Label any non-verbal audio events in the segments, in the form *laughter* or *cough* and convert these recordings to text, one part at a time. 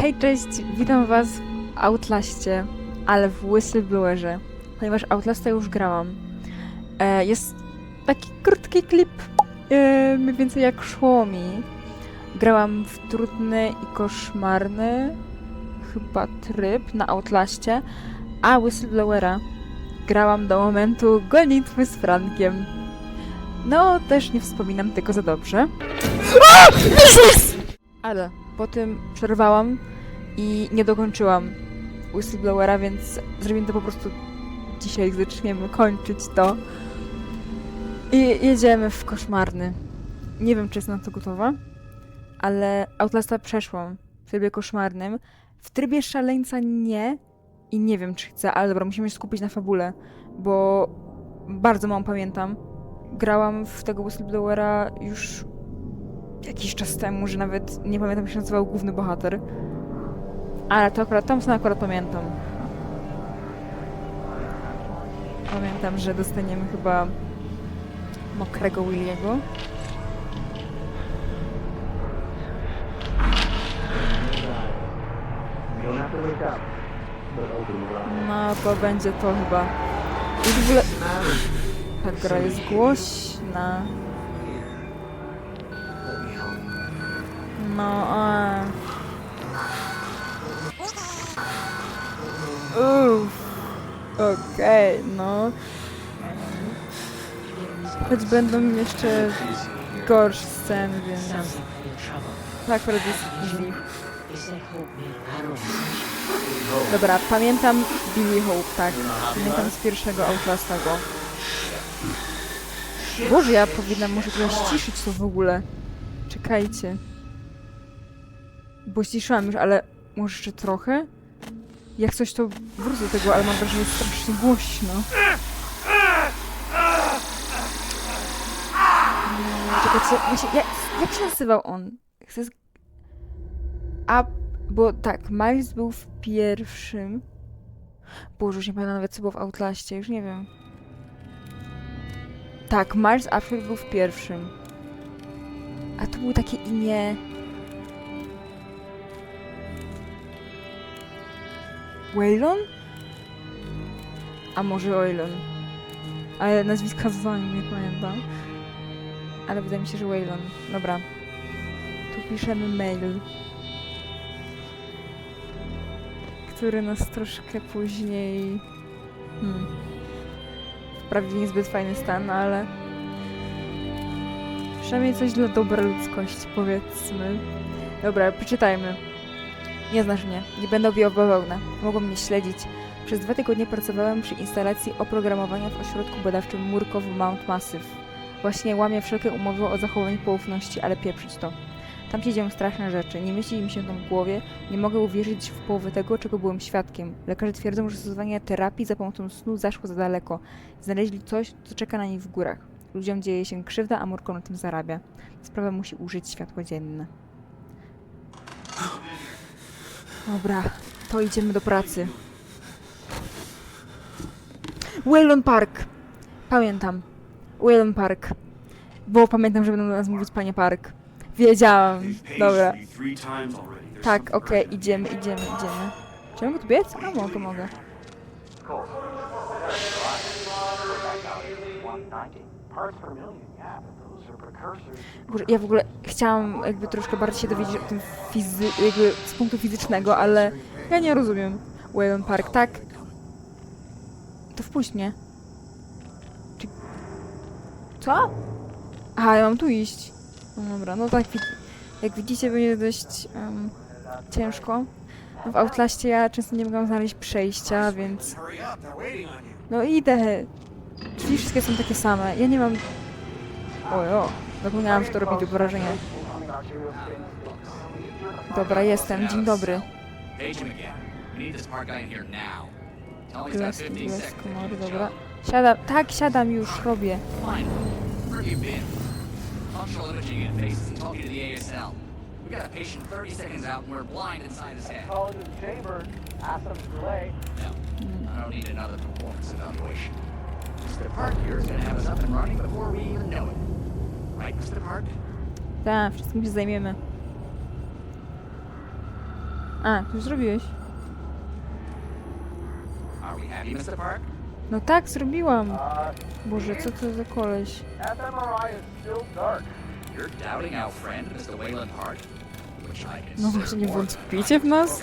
Hej, cześć, witam was w Outlaście, ale w Whistleblowerze, ponieważ Outlasta już grałam. E, jest taki krótki klip, e, mniej więcej jak szło mi. Grałam w trudny i koszmarny chyba tryb na Outlaście, a Whistleblowera grałam do momentu gonitwy z Frankiem. No, też nie wspominam tego za dobrze. Ale po tym przerwałam i nie dokończyłam Whistleblowera, więc zrobimy to po prostu dzisiaj, zaczniemy kończyć to. I jedziemy w koszmarny. Nie wiem, czy jestem na to gotowa, ale Outlasta przeszłam w trybie koszmarnym. W trybie szaleńca nie i nie wiem, czy chcę, ale dobra, musimy się skupić na fabule, bo bardzo mało pamiętam. Grałam w tego Whistleblowera już jakiś czas temu, że nawet nie pamiętam, jak się nazywał główny bohater. Ale to akurat, Thompsona akurat pamiętam. Pamiętam, że dostaniemy chyba mokrego Williego. No, to będzie to chyba. Ta gra jest głośna. No, a... Uff. Okej, no. Choć będą jeszcze gorsze sceny, więc... Tak, akurat jest. Dobra, pamiętam Billy Hope, tak. Pamiętam z pierwszego Outlasta go. Boże, ja powinnam może trochę ściszyć to w ogóle. Czekajcie. Bo ściszyłam już, ale może jeszcze trochę? Jak coś to wrócę do tego, ale mam wrażenie, że jest strasznie głośno. Mm, Czekajcie, właśnie, jak, jak się nazywał on? Chcę z... A, bo tak, Miles był w pierwszym. Boże, już nie pamiętam nawet co było w Outlaście, już nie wiem. Tak, Miles Upfield był w pierwszym. A to było takie imię... Waylon? A może Waylon? Ale nazwiska z nie pamiętam. Ale wydaje mi się, że Waylon. Dobra. Tu piszemy mail. Który nas troszkę później... Hmm. Wprawdzie niezbyt fajny stan, ale... Przynajmniej coś dla dobra ludzkości, powiedzmy. Dobra, przeczytajmy. Nie znasz mnie. Nie będę objęła bawełnę. Mogą mnie śledzić. Przez dwa tygodnie pracowałem przy instalacji oprogramowania w ośrodku badawczym Murkow Mount Massive. Właśnie łamię wszelkie umowy o zachowaniu poufności, ale pieprzyć to. Tam się dzieją straszne rzeczy. Nie mieści mi się tam w głowie. Nie mogę uwierzyć w połowę tego, czego byłem świadkiem. Lekarze twierdzą, że stosowanie terapii za pomocą snu zaszło za daleko. Znaleźli coś, co czeka na nich w górach. Ludziom dzieje się krzywda, a Murko na tym zarabia. Sprawę musi użyć światło dzienne. Dobra, to idziemy do pracy. Waylon Park. Pamiętam. Waylon Park. Bo pamiętam, że będą do nas mówić panie Park. Wiedziałam. Dobra. Tak, okej, idziemy, idziemy, idziemy. Czy ja mogę tu biec? A mogę, mogę. 190 parts per million, yeah, ja w ogóle chciałam jakby troszkę bardziej się dowiedzieć o tym fizy jakby z punktu fizycznego, ale ja nie rozumiem. Waylon Park, tak? To wpuść mnie. Czy... Co? Aha, ja mam tu iść. No dobra, no tak, jak widzicie, będzie dość em, ciężko. W Outlaście ja często nie mogłam znaleźć przejścia, więc... No idę. Drzwi wszystkie są takie same. Ja nie mam... Ojo, zapomniałam, że to robi tu wrażenie. Dobra, jestem. Dzień dobry. Glass, 15 glass, komory, dobra. Siadam, tak, siadam już, robię. Fine. Where have you been? Functional imaging and faces and talking to the ASL. We got a patient 30 seconds out and we're blind inside his head. Call into the chamber, ask them to delay. No, I don't need another performance evaluation. Mr. Park here is gonna have us up and running before we even know it. Tak, wszystkim się zajmiemy. A, to już zrobiłeś. No tak, zrobiłam. Boże, co to za koleś? No właśnie, nie wątpicie w nas?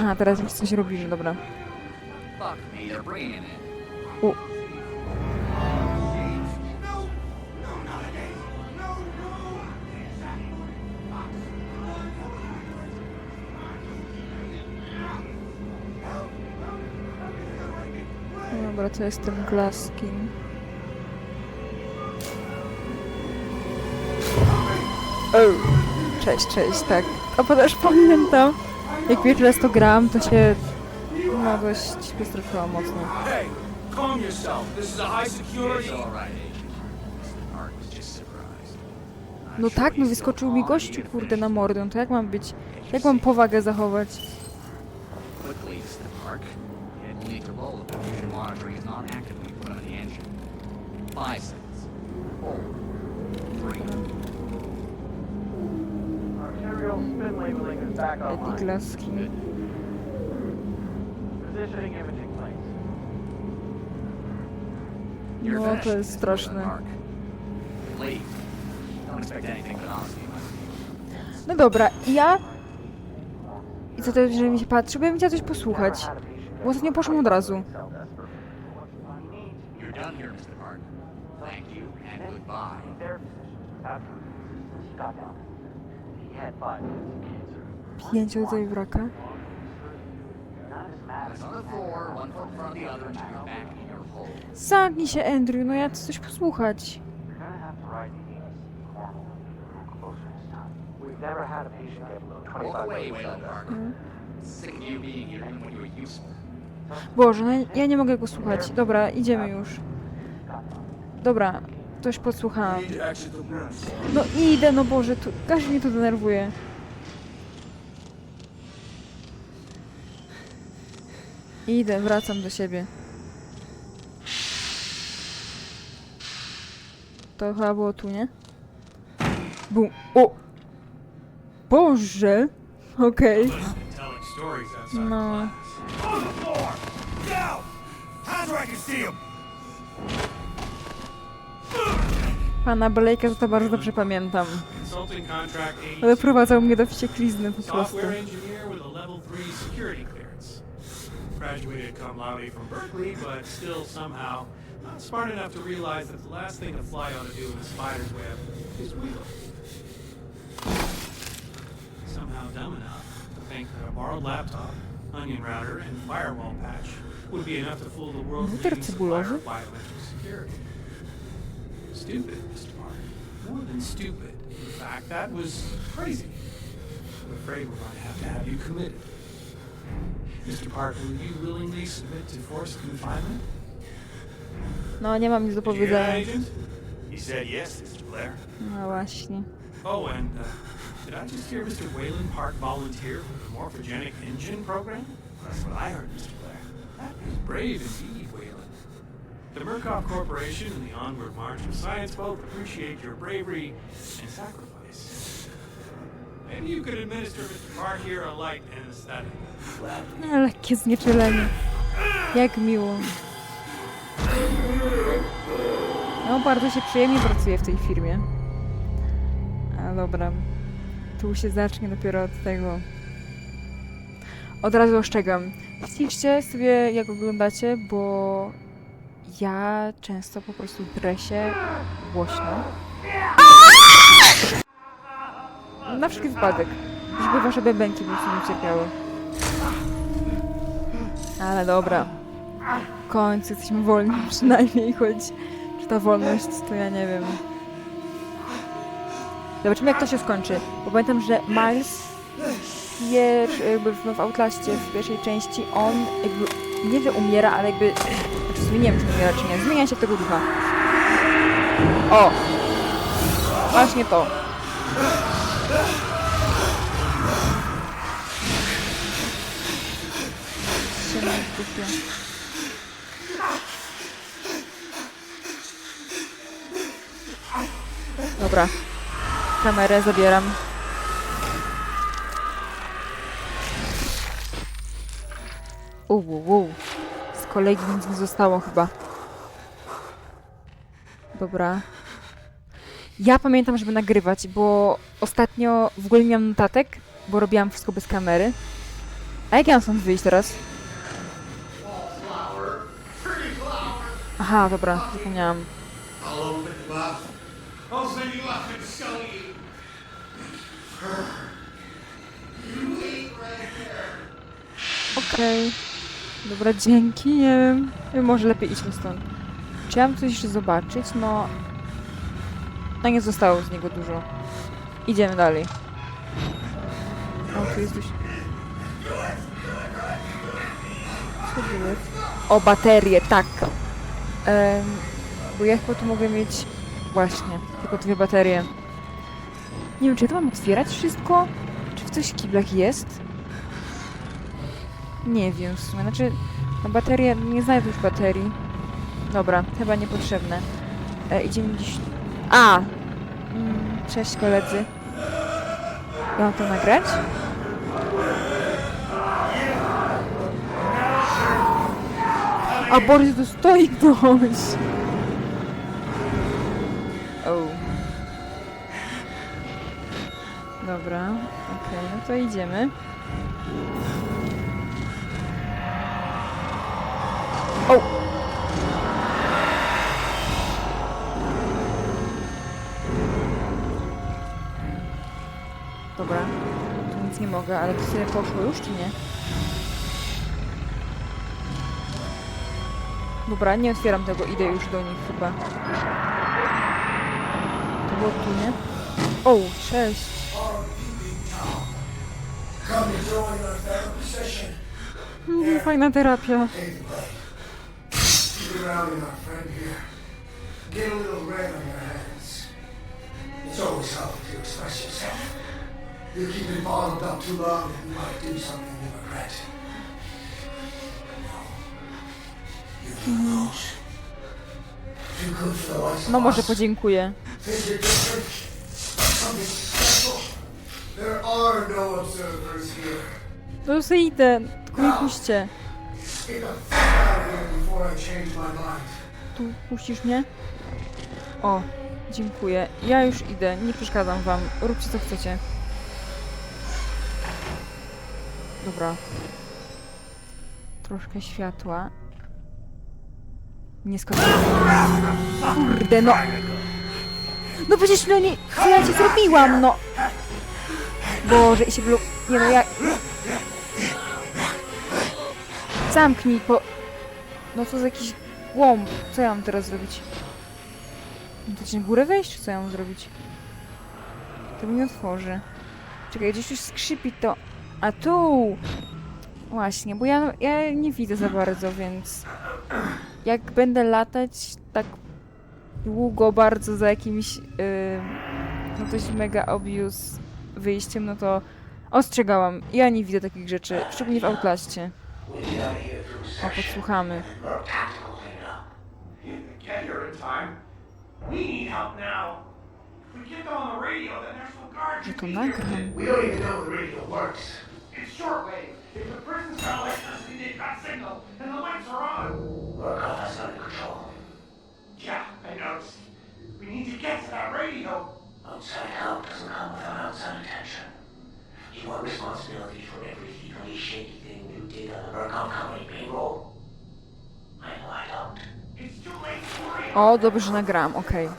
A, teraz już coś robimy, dobra. Fuck Dobra, to jest ten Glaskin. O, cześć, cześć, tak. A ponieważ pamiętam, jak pierwszy raz to grałam, to się no dość wystraszyłam mocno. Hey, calm yourself. This is a high security. No tak, no wyskoczył mi gościu, kurde, na mordę. No to jak mam być? Jak mam powagę zachować? Quickly, Mr. Park. Only to roll if the monitoring is not active when you put on the engine. Five seconds. Four. Three. Arterial spin labeling is back Eddie online. Glaskin. Positioning imaging plates. You're No, finished, to jest straszne. Wayland Park. Leave. Don't expect anything but honesty, my friend. No dobra, i ja... I co to, że mi się patrzy? Bo ja bym chciała coś posłuchać. Bo ostatnio poszłam od razu. Here, Mr. Park. Thank you and goodbye. Pięć rodzajów raka. Zamknij się, Andrew, no ja chcę coś posłuchać. You're gonna have to ride the EDC corner a little closer this time. We've never had a patient get below Walk 25 away, degrees Wayland Celsius. Park. Sick of you being here even when you were useful. Boże, no ja nie mogę go słuchać. Dobra, idziemy już. Dobra, coś podsłuchałam. No idę, no Boże, tu, każdy mnie to denerwuje. Idę, wracam do siebie. To chyba było tu, nie? Bum. O! Boże! Okej. Outside No. Pana Blake'a to bardzo dobrze pamiętam. Consulting contract Ale agency. prowadzał mnie do wścieklizny po prostu. Software engineer with a level 3 security clearance. Graduated cum laude from Berkeley, but still somehow not smart enough to realize that the last thing a fly ought to do in a spider's web is wiggle. Somehow dumb enough to think that a borrowed laptop, onion router, and firewall patch would be enough to fool the world's leading supplier of biometric security. Stupid, Mr. Park. More than stupid. In fact, that was crazy. I'm afraid we're going to have to have you committed. Mr. Park, will you willingly submit to forced confinement? No, nie mam nic do Did you hear that, powiedzenia. agent? He said yes, Mr. Blair. No właśnie. Oh, and uh, did I just hear Mr. Wayland Park volunteer for the morphogenic engine program? That's what I heard, Mr. Blair. That is brave indeed, Wayland. The Murkoff Corporation and the Onward March of Science both appreciate your bravery and sacrifice. Maybe you could administer Mr. Park here a light anesthetic. Lekkie znieczulenie. Jak miło. No, bardzo się przyjemnie pracuje w tej firmie. A dobra. Tu się zacznie dopiero od tego. Od razu ostrzegam. Śliczcie sobie, jak oglądacie, bo ja często po prostu dresie głośno. Na wszelki wypadek. Żeby wasze bębenki po prostu nie cierpiały. Ale dobra. W końcu jesteśmy wolni *laughs* przynajmniej, choć czy ta wolność to ja nie wiem. Zobaczymy jak to się skończy. Bo pamiętam, że Miles pier, jakby w, Outlaście w pierwszej części on jakby nie że umiera, ale jakby nie wiem czy umiera czy nie. Zmienia się w tego ducha. O! Właśnie to. Na dupie. Dobra. Kamerę zabieram. Kolegi nic nie zostało chyba. Dobra. Ja pamiętam, żeby nagrywać, bo ostatnio w ogóle nie miałam notatek, bo robiłam wszystko bez kamery. A jak ja mam stąd wyjść teraz? Aha, dobra, zapomniałam. I'll open Dobra, dzięki, nie wiem. Może lepiej idźmy stąd. Mam coś jeszcze zobaczyć? No... No nie zostało z niego dużo. Idziemy dalej. O, tu jest coś... Co jest? O, baterie, tak. Em, bo ja chyba tu mogę mieć... Właśnie, tylko dwie baterie. Nie wiem, czy ja to mam otwierać wszystko? Czy w coś kiblach jest? Nie wiem w sumie, znaczy na baterię, nie znajdę już baterii. Dobra, chyba niepotrzebne. E, idziemy gdzieś... A! Mm, cześć koledzy. Mam to nagrać? A Borys tu stoi ktoś! Dobra, okej, no to idziemy. Nie mogę, ale to sobie poszło już, czy nie? Dobra, nie otwieram tego, idę już do nich chyba. To było tu, nie? O, cześć. Mm, Fajna terapia. Get a little red on your hands. It's always helpful to express yourself. You keep it bottled up too long you might do something you regret. No. No może podziękuję. No. No sobie idę, tylko nie puśćcie. Tu puścisz mnie? O, dziękuję. Ja już idę, nie przeszkadzam wam. Róbcie co chcecie. Dobra. Troszkę światła. Nie skończyłam. Kurde, no. No przecież no nie... Co ja ci zrobiłam, no? Boże, i się blu... Nie no, ja... Zamknij, po... No co za jakiś łomb. Co ja mam teraz zrobić? Mam na górę wejść, czy co ja mam zrobić? To mi otworzy. Czekaj, gdzieś już skrzypi to... A tu! Właśnie, bo ja, ja nie widzę za bardzo, więc... Jak będę latać tak długo bardzo za jakimś... Yy, no coś mega obvious wyjściem, no to ostrzegałam. Ja nie widzę takich rzeczy, szczególnie w Outlaście. O, podsłuchamy. We need help now. If we get on the radio, the National Guard Że should to be here. nagram. We don't even know the radio works. It's shortwave. If the prison's got electricity, they've got signal, and the lights are on. Murkoff has under control. Yeah, I noticed. We need to get to that radio. Outside help doesn't come without outside attention. You want responsibility for every legally shaky thing you did on the Murkoff Company payroll? I know I don't. It's too late to worry. O, dobrze, że nagrałam, okej. You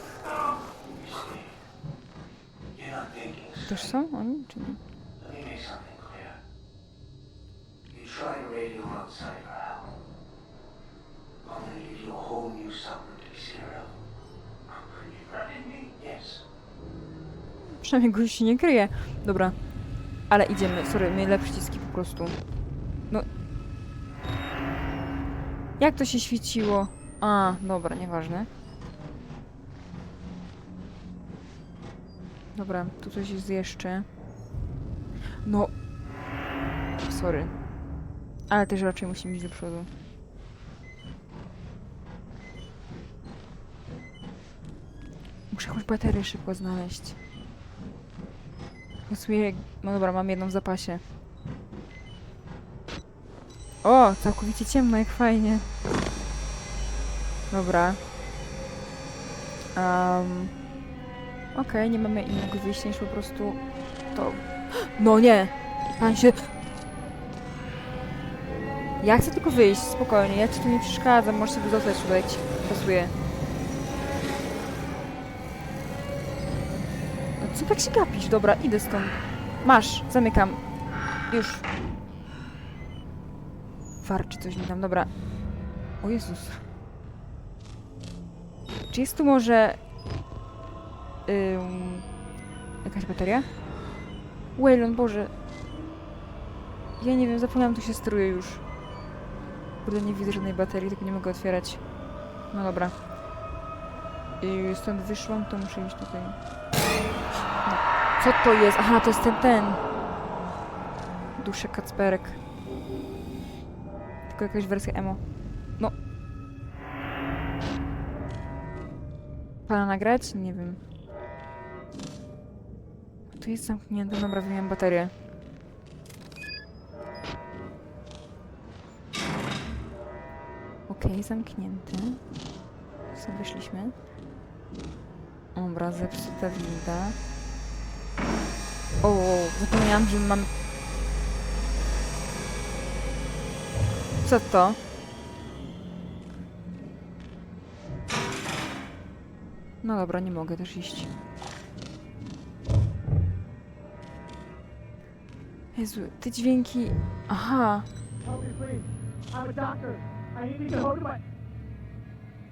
of. You threatened me? Yes. Przynajmniej gość się nie kryje. Dobra. Ale idziemy. Sorry, mylę przyciski po prostu. No. Jak to się świeciło? A, dobra, nieważne. Dobra, tu coś jest jeszcze. No. Sorry. Ale też raczej musimy iść do przodu. Muszę jakąś baterię szybko znaleźć. W sumie, no dobra, mam jedną w zapasie. O, całkowicie ciemno, jak fajnie. Dobra. Um, Okej, nie mamy innego wyjścia niż po prostu to. No nie! Pan się. Ja chcę tylko wyjść, spokojnie, ja ci tu nie przeszkadzam, możesz sobie zostać tutaj, jak ci pasuje. No co tak się gapisz? Dobra, idę stąd. Masz, zamykam. Już. Warczy coś mi tam, dobra. O Jezus. Czy jest tu może... Ym, jakaś bateria? Waylon, Boże. Ja nie wiem, zapomniałam, tu się steruje już. Kurde, nie widzę żadnej baterii, tylko nie mogę otwierać. No dobra. I stąd wyszłam, to muszę iść tutaj. No. Co to jest? Aha, to jest ten, ten. Duszek Kacperek. Tylko jakaś wersja emo. No. Pana nagrać? Nie wiem. Tu jest zamknięte. Dobra, wymieniam baterię. Okej, zamknięty. Co, wyszliśmy? Dobra, zepsuta winda. O, zapomniałam, że mam... Co to? No dobra, nie mogę też iść. Jezu, te dźwięki... Aha.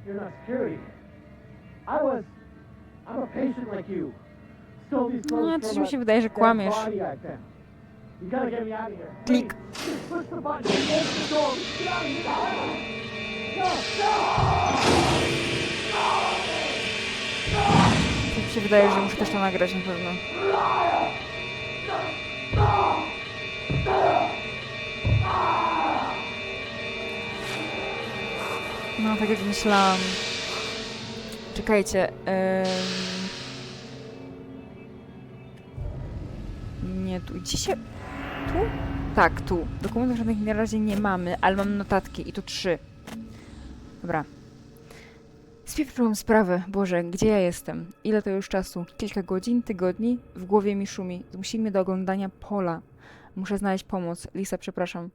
You're not security. I was. I'm a patient like you. No coś mi się wydaje, że kłamiesz. Klik. Tak mi się wydaje, że muszę też to nagrać na pewno. No, tak jak myślałam. Czekajcie. ym. Nie, tu. Gdzie się... Tu? Tak, tu. Dokumentów żadnych na razie nie mamy, ale mam notatki i to trzy. Dobra. Spieprzyłam sprawę. Boże, gdzie ja jestem? Ile to już czasu? Kilka godzin, tygodni? W głowie mi szumi. Zmusi mnie do oglądania pola. Muszę znaleźć pomoc. Lisa, przepraszam.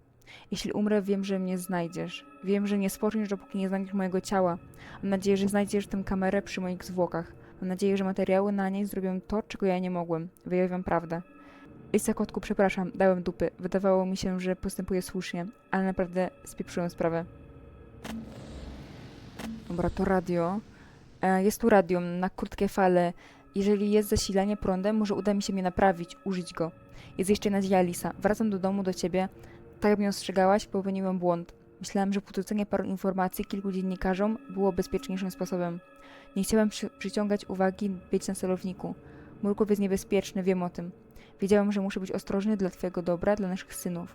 Jeśli umrę, wiem, że mnie znajdziesz. Wiem, że nie spoczniesz, dopóki nie znajdziesz mojego ciała. Mam nadzieję, że znajdziesz tę kamerę przy moich zwłokach. Mam nadzieję, że materiały na niej zrobią to, czego ja nie mogłem. Wyjawiam prawdę. Lisa, kotku, przepraszam. Dałem dupy. Wydawało mi się, że postępuję słusznie, ale naprawdę spieprzyłem sprawę. Dobra, to radio. E, Jest tu radio na krótkie fale. Jeżeli jest zasilanie prądem, może uda mi się mnie naprawić, użyć go. Jest jeszcze nadzieja, Lisa. Wracam do domu do ciebie. Tak jak mnie ostrzegałaś, popełniłem błąd. Myślałem, że podrzucenie paru informacji kilku dziennikarzom było bezpieczniejszym sposobem. Nie chciałem przy przyciągać uwagi, być na celowniku. Murków jest niebezpieczny, wiem o tym. Wiedziałem, że muszę być ostrożny dla twojego dobra, dla naszych synów.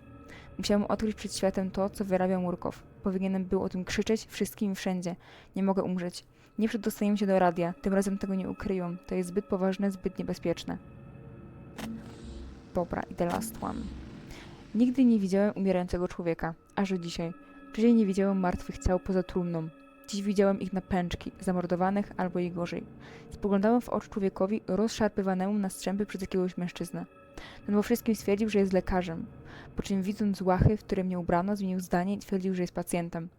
Musiałem odkryć przed światem to, co wyrabia Murkow. Powinienem był o tym krzyczeć wszystkim i wszędzie. Nie mogę umrzeć. Nie przedostaniemy się do radia. Tym razem tego nie ukryją. To jest zbyt poważne, zbyt niebezpieczne. Dobra, i the last one. Nigdy nie widziałem umierającego człowieka. Aż do dzisiaj. Wcześniej nie widziałem martwych ciał poza trumną. Dziś widziałem ich na pęczki, zamordowanych albo i gorzej. Spoglądałem w oczy człowiekowi rozszarpywanemu na strzępy przez jakiegoś mężczyznę. Ten po wszystkim stwierdził, że jest lekarzem. Po czym widząc łachy, w które mnie ubrano, zmienił zdanie i twierdził, że jest pacjentem.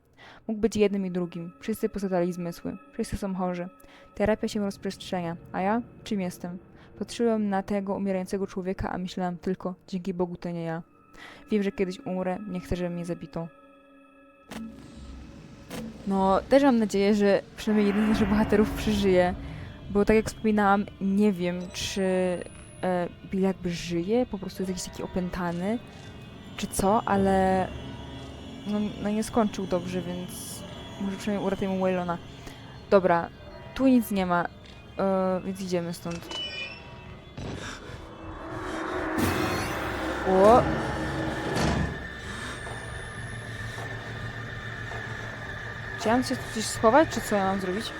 Mógł być jednym i drugim. Wszyscy pozadali zmysły. Wszyscy są chorzy. Terapia się rozprzestrzenia. A ja? Czym jestem? Patrzyłem na tego umierającego człowieka, a myślałem tylko, dzięki Bogu to nie ja. Wiem, że kiedyś umrę, nie chcę, żeby mnie zabito. No, też mam nadzieję, że przynajmniej jeden z naszych bohaterów przeżyje, bo tak jak wspominałam, nie wiem, czy e, Bill jakby żyje, po prostu jest jakiś taki opętany, czy co, ale no, no nie skończył dobrze, więc może przynajmniej uratujemy Waylona. Dobra, tu nic nie ma, e, więc idziemy stąd. O! Czy ja mam się gdzieś schować, czy co ja mam zrobić?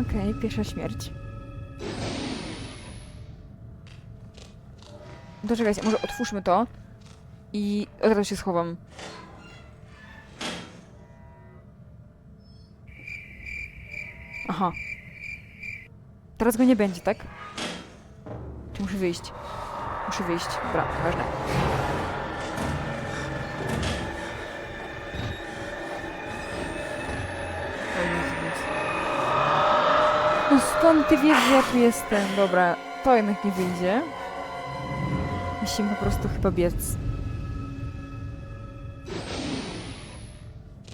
Okej, okej, pierwsza śmierć. To czekajcie, może otwórzmy to i od razu się schowam. Aha. Teraz go nie będzie, tak? Czy muszę wyjść? Muszę wyjść. Dobra, ważne. O Jezus. No skąd ty wiesz, że ja tu jestem? Dobra, to jednak nie wyjdzie. Musimy po prostu chyba biec.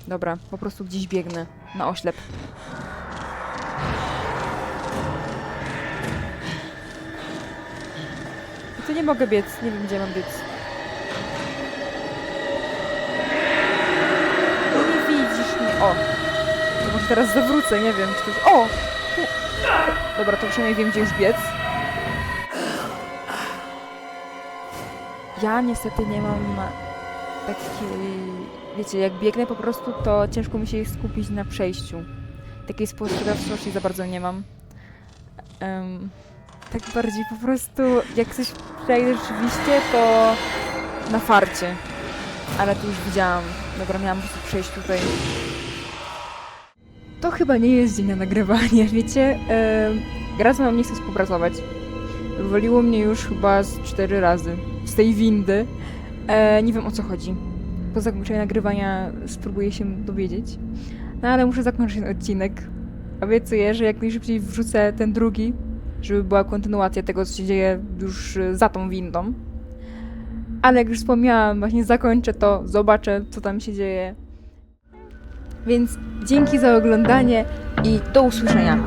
Dobra, po prostu gdzieś biegnę. Na oślep. I nie mogę biec, nie wiem gdzie mam biec. Nie widzisz mnie. O! To może teraz zawrócę, nie wiem, czy to jest... O! Dobra, to przynajmniej wiem, gdzie już biec. Ja niestety nie mam takiej... Wiecie, jak biegnę po prostu, to ciężko mi się skupić na przejściu. Takiej spostrzegawczości za bardzo nie mam. Em, tak bardziej po prostu, jak coś przejdę rzeczywiście, to na farcie. Ale tu już widziałam. Dobra, miałam po prostu przejść tutaj. To chyba nie jest dzień na nagrywanie, *laughs* wiecie? Em, gra z mną nie chce współpracować. Wywaliło mnie już chyba z cztery razy z tej windy. E, nie wiem o co chodzi. Po zakończeniu nagrywania spróbuję się dowiedzieć. No ale muszę zakończyć ten odcinek. Obiecuję, że jak najszybciej wrzucę ten drugi, żeby była kontynuacja tego, co się dzieje już e, za tą windą. Ale jak już wspomniałam, właśnie zakończę to, zobaczę, co tam się dzieje. Więc dzięki za oglądanie i do usłyszenia.